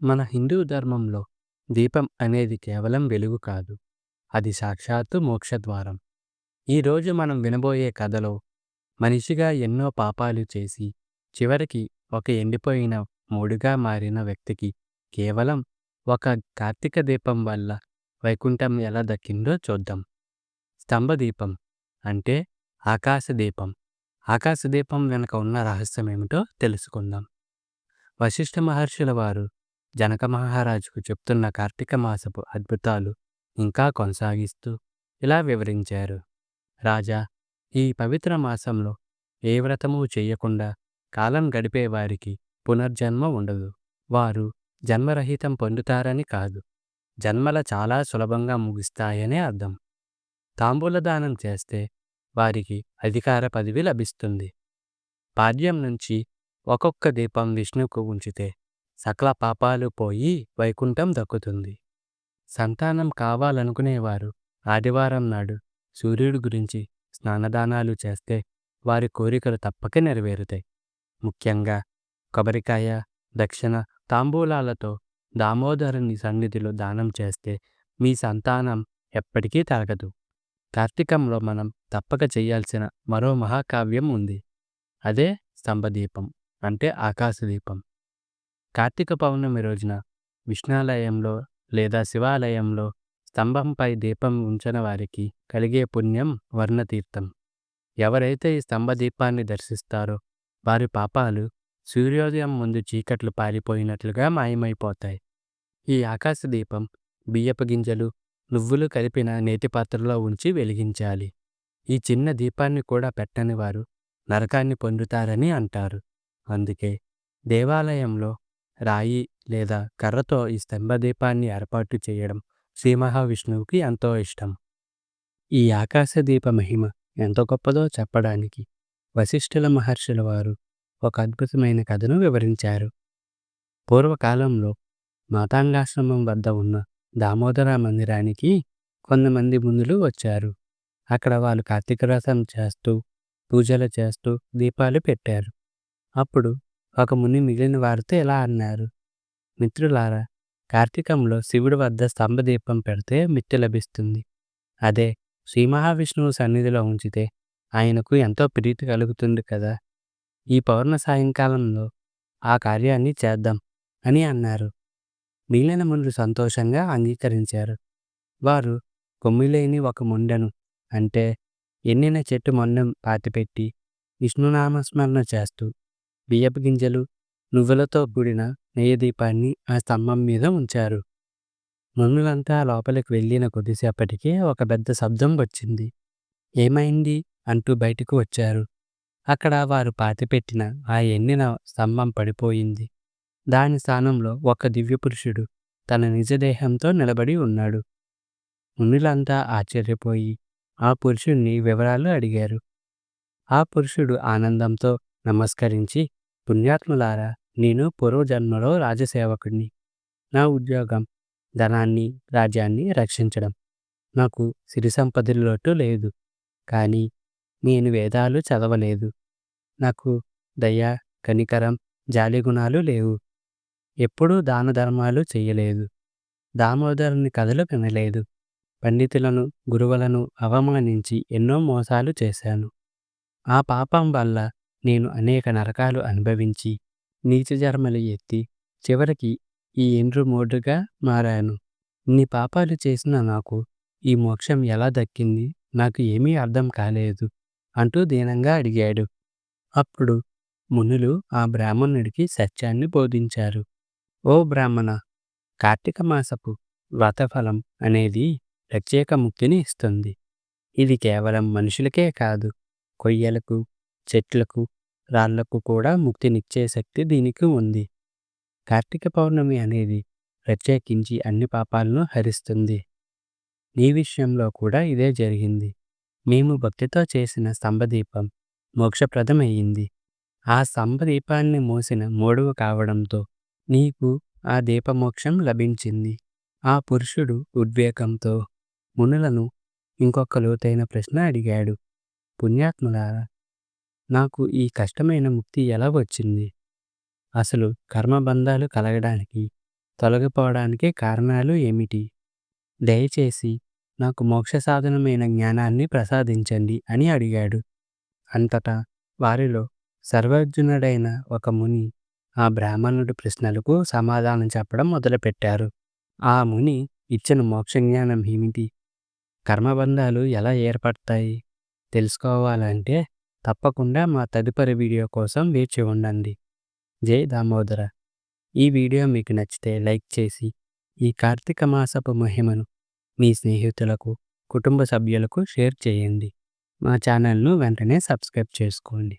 మన హిందూ ధర్మంలో దీపం అనేది కేవలం వెలుగు కాదు అది సాక్షాత్తు మోక్షద్వారం. ఈరోజు మనం వినబోయే కథలో మనిషిగా ఎన్నో పాపాలు చేసి చివరికి ఒక ఎండిపోయిన మూడుగా మారిన వ్యక్తికి కేవలం ఒక కార్తీక దీపం వల్ల వైకుంఠం ఎలా దక్కిందో చూద్దాం. స్తంభదీపం అంటే ఆకాశదీపం ఆకాశదీపం వెనుక ఉన్న రహస్యం ఏమిటో తెలుసుకుందాం. వశిష్ఠ మహర్షుల వారు జనక మహారాజుకు చెప్తున్న కార్తీక మాసపు అద్భుతాలు ఇంకా కొనసాగిస్తూ ఇలా వివరించారు. రాజా ఈ పవిత్ర మాసంలో ఏ వ్రతము చేయకుండా కాలం గడిపే వారికి పునర్జన్మ ఉండదు. వారు జన్మరహితం పొందుతారని కాదు. జన్మల చాలా సులభంగా ముగిస్తాయనే అర్థం. తాంబూలదానం చేస్తే వారికి అధికార పదవి లభిస్తుంది. పాద్యం నుంచి ఒక్కొక్క దీపం విష్ణుకు ఉంచితే సకల పాపాలు పోయి వైకుంఠం దక్కుతుంది. సంతానం కావాలనుకునేవారు. ఆదివారం నాడు సూర్యుడి గురించి స్నానదానాలు చేస్తే వారి కోరికలు తప్పక నెరవేరుతాయి. ముఖ్యంగా కొబ్బరికాయ దక్షిణ తాంబూలాలతో దామోదరుని సన్నిధిలో దానం చేస్తే మీ సంతానం ఎప్పటికీ తరగదు కార్తీకంలో మనం తప్పక చేయాల్సిన మరో మహాకావ్యం ఉంది. అదే స్తంభదీపం అంటే ఆకాశదీపం కార్తీక పౌర్ణమి రోజున విష్ణాలయంలో లేదా శివాలయంలో స్తంభంపై దీపం ఉంచిన వారికి కలిగే పుణ్యం వర్ణతీర్థం. ఎవరైతే ఈ స్తంభదీపాన్ని దర్శిస్తారో వారి పాపాలు సూర్యోదయం ముందు చీకట్లు పారిపోయినట్లుగా మాయమైపోతాయి. ఈ ఆకాశదీపం బియ్యపు గింజలు నువ్వులు కలిపిన నేతి పాత్రలో ఉంచి వెలిగించాలి. ఈ చిన్న దీపాన్ని కూడా పెట్టని వారు నరకాన్ని పొందుతారని అంటారు. అందుకే దేవాలయంలో రాయి లేదా కర్రతో ఈ స్తంభదీపాన్ని ఏర్పాటు చేయడం శ్రీ మహావిష్ణువుకి ఎంతో ఇష్టం. ఈ ఆకాశదీప మహిమ ఎంత గొప్పదో చెప్పడానికి వశిష్ఠుల మహర్షుల వారు ఒక అద్భుతమైన కథను వివరించారు. పూర్వకాలంలో మాతాంగాశ్రమం వద్ద ఉన్న దామోదర మందిరానికి కొంతమంది మునులు వచ్చారు. అక్కడ వాళ్ళు కార్తీక రసం చేస్తూ పూజలు చేస్తూ దీపాలు పెట్టారు. అప్పుడు ఒక ముని మిగిలిన వారితో ఇలా అన్నారు. మిత్రులారా కార్తీకంలో శివుడి వద్ద స్తంభదీపం పెడితే మిత్తి లభిస్తుంది. అదే శ్రీ మహావిష్ణువు సన్నిధిలో ఉంచితే ఆయనకు ఎంతో ప్రీతి కలుగుతుంది కదా. ఈ పౌర్ణ సాయంకాలంలో ఆ కార్యాన్ని చేద్దాం అని అన్నారు. మిగిలిన మునులు సంతోషంగా అంగీకరించారు. వారు కొమ్మిలేని ఒక ముండను అంటే ఎన్నిన చెట్టు మొండెం పాతిపెట్టి విష్ణునామస్మరణ చేస్తూ బియ్యపు గింజలు నువ్వులతో కూడిన నెయ్యి దీపాన్ని ఆ స్తంభం మీద ఉంచారు. మనులంతా లోపలికి వెళ్ళిన కొద్దిసేపటికే ఒక పెద్ద శబ్దం వచ్చింది. ఏమైంది? అంటూ బయటకు వచ్చారు. అక్కడ వారు పాతిపెట్టిన ఆ ఎన్నిన స్తంభం పడిపోయింది. దాని స్థానంలో ఒక దివ్యపురుషుడు తన నిజదేహంతో నిలబడి ఉన్నాడు. మునులంతా ఆశ్చర్యపోయి ఆ పురుషుణ్ణి వివరాలు అడిగారు. ఆ పురుషుడు ఆనందంతో నమస్కరించి పుణ్యాత్ములారా నేను పూర్వజన్మలో రాజసేవకుడిని నా ఉద్యోగం ధనాన్ని రాజ్యాన్ని రక్షించడం. నాకు సిరి సంపదల లోటు లేదు కానీ నేను వేదాలు చదవలేదు. నాకు దయ కనికరం జాలి గుణాలు లేవు. ఎప్పుడూ దాన ధర్మాలు చేయలేదు దామోదరుని కథలు వినలేదు. పండితులను గురువులను అవమానించి ఎన్నో మోసాలు చేశాను. ఆ పాపం వల్ల నేను అనేక నరకాలు అనుభవించి నీచ జన్మలు ఎత్తి చివరికి ఈ ఎండ్రు మోడ్రుగా మారాను. ఇన్ని పాపాలు చేసిన నాకు ఈ మోక్షం ఎలా దక్కింది? నాకు ఏమీ అర్థం కాలేదు అంటూ దీనంగా అడిగాడు. అప్పుడు మునులు ఆ బ్రాహ్మణుడికి సత్యాన్ని బోధించారు. ఓ బ్రాహ్మణ కార్తీక మాసపు వ్రతఫలం అనేది ప్రత్యేక ముక్తిని ఇస్తుంది. ఇది కేవలం మనుషులకే కాదు కొయ్యలకు చెట్లకు రాళ్ళకు కూడా ముక్తినిచ్చే శక్తి దీనికి ఉంది. కార్తీక పౌర్ణమి అనేది ప్రత్యేకించి అన్ని పాపాలను హరిస్తుంది. నీ విషయంలో కూడా ఇదే జరిగింది. మేము భక్తితో చేసిన స్తంభదీపం మోక్షప్రదమయ్యింది. ఆ స్తంభదీపాన్ని మోసిన మూడవ కావడంతో నీకు ఆ దీపమోక్షం లభించింది. ఆ పురుషుడు ఉద్వేగంతో మునులను ఇంకొక లోతైన ప్రశ్న అడిగాడు. పుణ్యాత్ములారా నాకు ఈ కష్టమైన ముక్తి ఎలా వచ్చింది? అసలు కర్మబంధాలు కలగడానికి తొలగిపోవడానికి కారణాలు ఏమిటి? దయచేసి నాకు మోక్ష సాధనమైన జ్ఞానాన్ని ప్రసాదించండి అని అడిగాడు. అంతటా వారిలో సర్వజ్ఞుడైన ఒక ముని ఆ బ్రాహ్మణుడి ప్రశ్నలకు సమాధానం చెప్పడం మొదలుపెట్టారు. ఆ ముని ఇచ్చిన మోక్ష జ్ఞానం ఏమిటి? కర్మబంధాలు ఎలా ఏర్పడతాయి? తెలుసుకోవాలంటే తప్పకుండా మా తదుపరి వీడియో కోసం వేచి ఉండండి. జై దామోదర. ఈ వీడియో మీకు నచ్చితే లైక్ చేసి ఈ కార్తీక మాసపు మహిమను మీ స్నేహితులకు కుటుంబ సభ్యులకు షేర్ చేయండి. మా ఛానల్ను వెంటనే సబ్స్క్రైబ్ చేసుకోండి.